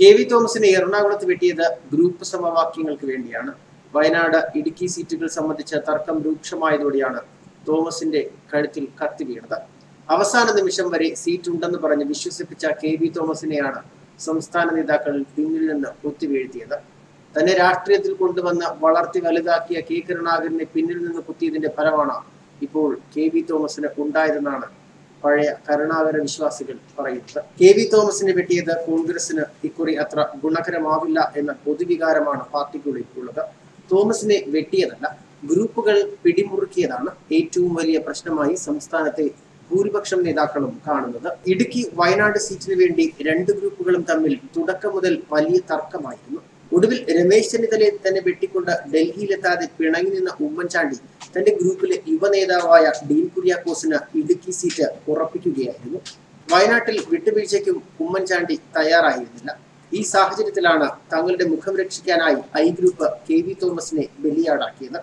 K V തോമസിനെ എറണാകുളത്ത് വെട്ടിയത് ഗ്രൂപ്പ് സമവാക്യങ്ങൾക്ക് വേണ്ടിയാണ്. വയനാട് ഇടുക്കി സീറ്റുകൾ സംബന്ധിച്ച തർക്കം രൂക്ഷമായതോടെയാണ് തോമസിന്റെ കഴുത്തിൽ കത്തി വീണത്. അവസാന നിമിഷം വരെ സീറ്റ് ഉണ്ടെന്ന് പറഞ്ഞ് വിശ്വസിപ്പിച്ച കെ വി തോമസിനെയാണ് സംസ്ഥാന നേതാക്കൾ പിന്നിൽ നിന്ന് കുത്തിവീഴ്ത്തിയത്. തന്നെ രാഷ്ട്രീയത്തിൽ കൊണ്ടുവന്ന് വളർത്തി വലുതാക്കിയ കെ കരുണാകരനെ പിന്നിൽ നിന്ന് കുത്തിയതിന്റെ ഫലമാണ് ഇപ്പോൾ കെ വി തോമസിന് ഉണ്ടായതെന്നാണ് പഴയ കരുണാകര വിശ്വാസികൾ പറയുന്നത് കെ വി തോമസിനെ വെട്ടിയത് കോൺഗ്രസിന് ഇക്കുറി അത്ര ഗുണകരമാവില്ല എന്ന പൊതുവികാരമാണ് പാർട്ടിക്കുള്ളിൽ ഉള്ളത്. തോമസിനെ വെട്ടിയതല്ല ഗ്രൂപ്പുകൾ പിടിമുറുക്കിയതാണ് ഏറ്റവും വലിയ പ്രശ്നമായി സംസ്ഥാനത്തെ ഭൂരിപക്ഷം നേതാക്കളും കാണുന്നത്. ഇടുക്കി വയനാട് സീറ്റിന് വേണ്ടി രണ്ട് ഗ്രൂപ്പുകളും തമ്മിൽ തുടക്കം മുതൽ വലിയ തർക്കമായിരുന്നു. ഒടുവിൽ രമേശ് ചെന്നിത്തലയെ തന്നെ വെട്ടിക്കൊണ്ട് ഡൽഹിയിലെത്താതെ പിണങ്ങി നിന്ന ഉമ്മൻചാണ്ടി തന്റെ ഗ്രൂപ്പിലെ യുവനേതാവായ ഡീൻ കുര്യാക്കോസിന് ഇടുക്കി സീറ്റ് ഉറപ്പിക്കുകയായിരുന്നു. വയനാട്ടിൽ വിട്ടുവീഴ്ചയ്ക്കും ഉമ്മൻചാണ്ടി തയ്യാറായിരുന്നില്ല. ഈ സാഹചര്യത്തിലാണ് തങ്ങളുടെ മുഖം രക്ഷിക്കാനായി ഐ ഗ്രൂപ്പ് കെ വി തോമസിനെ ബലിയാടാക്കിയത്.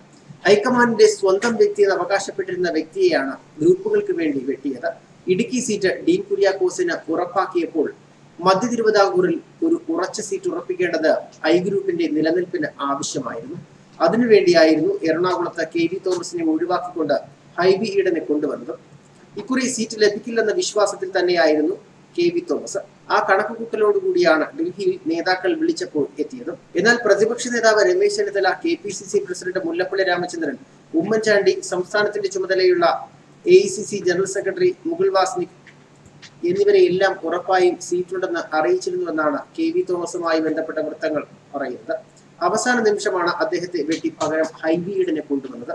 ഹൈക്കമാൻഡിന്റെ സ്വന്തം വ്യക്തി എന്ന് അവകാശപ്പെട്ടിരുന്ന വ്യക്തിയെയാണ് ഗ്രൂപ്പുകൾക്ക് വേണ്ടി വെട്ടിയത്. ഇടുക്കി സീറ്റ് ഡീൻ കുര്യാക്കോസിന് ഉറപ്പാക്കിയപ്പോൾ മധ്യ തിരുവിതാംകൂറിൽ ഒരു ഉറച്ച സീറ്റ് ഉറപ്പിക്കേണ്ടത് ഐ ഗ്രൂപ്പിന്റെ നിലനിൽപ്പിന് ആവശ്യമായിരുന്നു. അതിനുവേണ്ടിയായിരുന്നു എറണാകുളത്ത് കെ വി തോമസിനെ ഒഴിവാക്കിക്കൊണ്ട് ഹൈബി ഈഡനെ കൊണ്ടുവന്നത്. ഇക്കുറി സീറ്റ് ലഭിക്കില്ലെന്ന വിശ്വാസത്തിൽ തന്നെയായിരുന്നു കെ വി തോമസ്. ആ കണക്കുകൂട്ടലോടുകൂടിയാണ് ഡൽഹിയിൽ നേതാക്കൾ വിളിച്ചപ്പോൾ എത്തിയത്. എന്നാൽ പ്രതിപക്ഷ നേതാവ് Ramesh Chennithala K P C C president Mullappally Ramachandran Oommen Chandy സംസ്ഥാനത്തിന്റെ ചുമതലയുള്ള A general secretary Mukul Wasnik എന്നിവരെ എല്ലാം ഉറപ്പായും സീറ്റുണ്ടെന്ന് അറിയിച്ചിരുന്നുവെന്നാണ് കെ വി തോമസുമായി ബന്ധപ്പെട്ട വൃത്തങ്ങൾ പറയുന്നത്. അവസാന നിമിഷമാണ് അദ്ദേഹത്തെ വെട്ടി പകരം ഹൈബീഡിനെ കൊണ്ടുവന്നത്.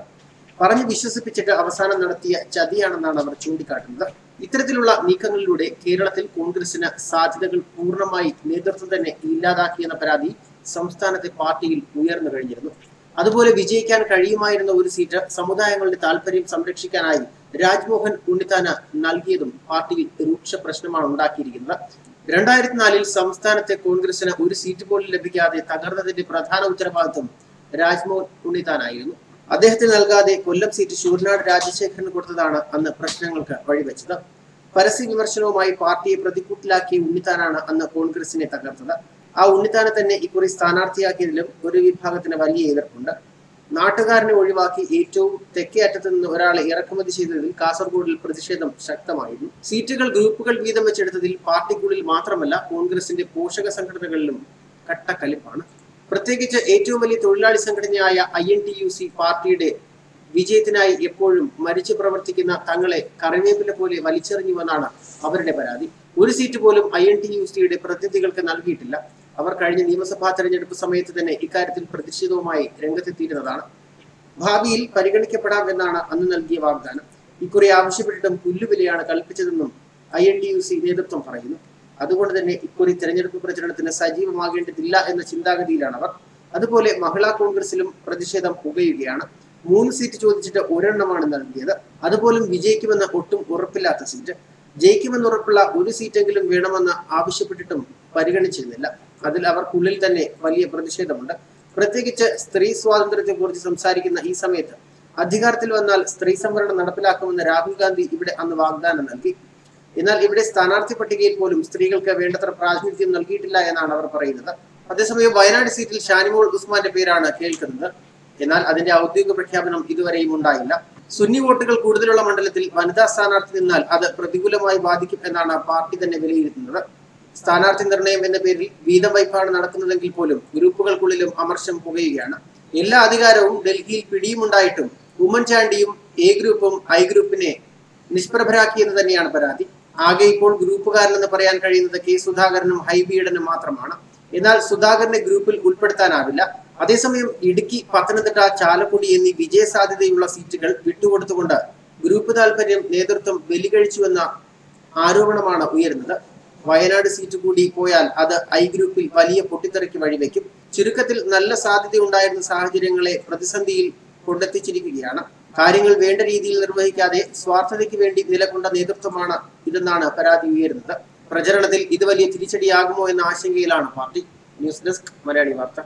പറഞ്ഞു വിശ്വസിപ്പിച്ചിട്ട് അവസാനം നടത്തിയ ചതിയാണെന്നാണ് അവർ ചൂണ്ടിക്കാട്ടുന്നത്. ഇത്തരത്തിലുള്ള നീക്കങ്ങളിലൂടെ കേരളത്തിൽ കോൺഗ്രസിന് സാധ്യതകൾ പൂർണമായി നേതൃത്വം തന്നെ ഇല്ലാതാക്കിയെന്ന പരാതി സംസ്ഥാനത്തെ പാർട്ടിയിൽ ഉയർന്നു കഴിഞ്ഞിരുന്നു. അതുപോലെ വിജയിക്കാൻ കഴിയുമായിരുന്ന ഒരു സീറ്റ് സമുദായങ്ങളുടെ താല്പര്യം സംരക്ഷിക്കാനായി രാജ്മോഹൻ ഉണ്ണിത്താന നൽകിയതും പാർട്ടിയിൽ രൂക്ഷ പ്രശ്നമാണ് ഉണ്ടാക്കിയിരിക്കുന്നത്. രണ്ടായിരത്തി നാലിൽ സംസ്ഥാനത്തെ കോൺഗ്രസിന് ഒരു സീറ്റ് പോലും ലഭിക്കാതെ തകർന്നതിന്റെ പ്രധാന ഉത്തരവാദിത്വം രാജ്മോഹൻ ഉണ്ണിത്താനായിരുന്നു. അദ്ദേഹത്തിന് നൽകാതെ കൊല്ലം സീറ്റ് ശൂർനാട് രാജശേഖരന് കൊടുത്തതാണ് അന്ന് പ്രശ്നങ്ങൾക്ക് വഴിവെച്ചത്. പരസ്യ വിമർശനവുമായി പാർട്ടിയെ പ്രതിക്കൂട്ടിലാക്കിയ ഉണ്ണിത്താനാണ് അന്ന് കോൺഗ്രസിനെ തകർത്തത്. ആ ഉണ്ണിത്താനെ തന്നെ ഇക്കുറി സ്ഥാനാർത്ഥിയാക്കിയതിലും ഒരു വിഭാഗത്തിന് വലിയ എതിർപ്പുണ്ട്. നാട്ടുകാരനെ ഒഴിവാക്കി ഏറ്റവും തെക്കേ അറ്റത്ത് നിന്ന് ഒരാളെ ഇറക്കുമതി ചെയ്തതിൽ കാസർഗോഡിൽ പ്രതിഷേധം ശക്തമായിരുന്നു. സീറ്റുകൾ ഗ്രൂപ്പുകൾ വീതം വെച്ചെടുത്തതിൽ പാർട്ടിക്കുള്ളിൽ മാത്രമല്ല കോൺഗ്രസിന്റെ പോഷക സംഘടനകളിലും കട്ടക്കലിപ്പാണ്. പ്രത്യേകിച്ച് ഏറ്റവും വലിയ തൊഴിലാളി സംഘടനയായ I N T U C പാർട്ടിയുടെ വിജയത്തിനായി എപ്പോഴും മരിച്ചു പ്രവർത്തിക്കുന്ന തങ്ങളെ കറിവേപ്പില പോലെ വലിച്ചെറിഞ്ഞുവെന്നാണ് അവരുടെ പരാതി. ഒരു സീറ്റ് പോലും ഐ എൻ ടി യു സിയുടെ പ്രതിനിധികൾക്ക് നൽകിയിട്ടില്ല. അവർ കഴിഞ്ഞ നിയമസഭാ തെരഞ്ഞെടുപ്പ് സമയത്ത് തന്നെ ഇക്കാര്യത്തിൽ പ്രതിഷേധവുമായി രംഗത്തെത്തിയിരുന്നതാണ്. ഭാവിയിൽ പരിഗണിക്കപ്പെടാമെന്നാണ് അന്ന് നൽകിയ വാഗ്ദാനം. ഇക്കുറി ആവശ്യപ്പെട്ടിട്ടും പുല്ലുവിലയാണ് കൽപ്പിച്ചതെന്നും I N T U C നേതൃത്വം പറയുന്നു. അതുകൊണ്ട് തന്നെ ഇക്കുറി തെരഞ്ഞെടുപ്പ് പ്രചരണത്തിന് സജീവമാകേണ്ടതില്ല എന്ന ചിന്താഗതിയിലാണ് അവർ. അതുപോലെ മഹിളാ കോൺഗ്രസിലും പ്രതിഷേധം പുകയുകയാണ്. മൂന്ന് സീറ്റ് ചോദിച്ചിട്ട് ഒരെണ്ണമാണ് നൽകിയത്. അതുപോലും വിജയിക്കുമെന്ന് ഒട്ടും ഉറപ്പില്ലാത്ത സീറ്റ്. ജയിക്കുമെന്ന് ഉറപ്പുള്ള ഒരു സീറ്റെങ്കിലും വേണമെന്ന് ആവശ്യപ്പെട്ടിട്ടും പരിഗണിച്ചിരുന്നില്ല. അതിൽ അവർക്കുള്ളിൽ തന്നെ വലിയ പ്രതിഷേധമുണ്ട്. പ്രത്യേകിച്ച് സ്ത്രീ സ്വാതന്ത്ര്യത്തെ കുറിച്ച് സംസാരിക്കുന്ന ഈ സമയത്ത് അധികാരത്തിൽ വന്നാൽ സ്ത്രീ സംവരണം നടപ്പിലാക്കുമെന്ന് രാഹുൽ ഗാന്ധി ഇവിടെ അന്ന് വാഗ്ദാനം നൽകി. എന്നാൽ ഇവിടെ സ്ഥാനാർത്ഥി പട്ടികയിൽ പോലും സ്ത്രീകൾക്ക് വേണ്ടത്ര പ്രാതിനിധ്യം നൽകിയിട്ടില്ല എന്നാണ് അവർ പറയുന്നത്. അതേസമയം വയനാട് സീറ്റിൽ ഷാനിമോൾ ഉസ്മാന്റെ പേരാണ് കേൾക്കുന്നത്. എന്നാൽ അതിന്റെ ഔദ്യോഗിക പ്രഖ്യാപനം ഇതുവരെയും ഉണ്ടായില്ല. സുന്നി വോട്ടുകൾ കൂടുതലുള്ള മണ്ഡലത്തിൽ വനിതാ സ്ഥാനാർത്ഥി നിന്നാൽ അത് പ്രതികൂലമായി ബാധിക്കും എന്നാണ് പാർട്ടി തന്നെ വിലയിരുത്തുന്നത്. സ്ഥാനാർത്ഥി നിർണയം എന്ന പേരിൽ വീതം വൈപ്പാണ് നടക്കുന്നതെങ്കിൽ പോലും ഗ്രൂപ്പുകൾക്കുള്ളിലും അമർഷം പുകയുകയാണ്. എല്ലാ അധികാരവും ഡൽഹിയിൽ പിടിയുമുണ്ടായിട്ടും ഉമ്മൻചാണ്ടിയും എ ഗ്രൂപ്പും ഐ ഗ്രൂപ്പിനെ നിഷ്പ്രഭരാക്കിയെന്ന് തന്നെയാണ് പരാതി. ആകെ ഇപ്പോൾ ഗ്രൂപ്പുകാരനെന്ന് പറയാൻ കഴിയുന്നത് കെ സുധാകരനും ഹൈബിയുടനും മാത്രമാണ്. എന്നാൽ സുധാകരനെ ഗ്രൂപ്പിൽ ഉൾപ്പെടുത്താനാവില്ല. അതേസമയം ഇടുക്കി പത്തനംതിട്ട ചാലക്കുടി എന്നീ വിജയ സാധ്യതയുള്ള സീറ്റുകൾ വിട്ടുകൊടുത്തുകൊണ്ട് ഗ്രൂപ്പ് താൽപര്യം നേതൃത്വം ബലികഴിച്ചുവെന്ന ആരോപണമാണ് ഉയരുന്നത്. വയനാട് സീറ്റ് കൂടി പോയാൽ അത് ഐ ഗ്രൂപ്പിൽ വലിയ പൊട്ടിത്തെറിക്ക് വഴിവെക്കും. ചുരുക്കത്തിൽ നല്ല സാധ്യതയുണ്ടായിരുന്ന സാഹചര്യങ്ങളെ പ്രതിസന്ധിയിൽ കൊണ്ടെത്തിച്ചിരിക്കുകയാണ്. കാര്യങ്ങൾ വേണ്ട രീതിയിൽ നിർവഹിക്കാതെ സ്വാർത്ഥതയ്ക്ക് വേണ്ടി നിലകൊണ്ട നേതൃത്വമാണ് ഇതെന്നാണ് പരാതി ഉയരുന്നത്. പ്രചരണത്തിൽ ഇത് വലിയ തിരിച്ചടിയാകുമോ എന്ന ആശങ്കയിലാണ് പാർട്ടി. ന്യൂസ് ഡെസ്ക് മലയാളി വാർത്ത.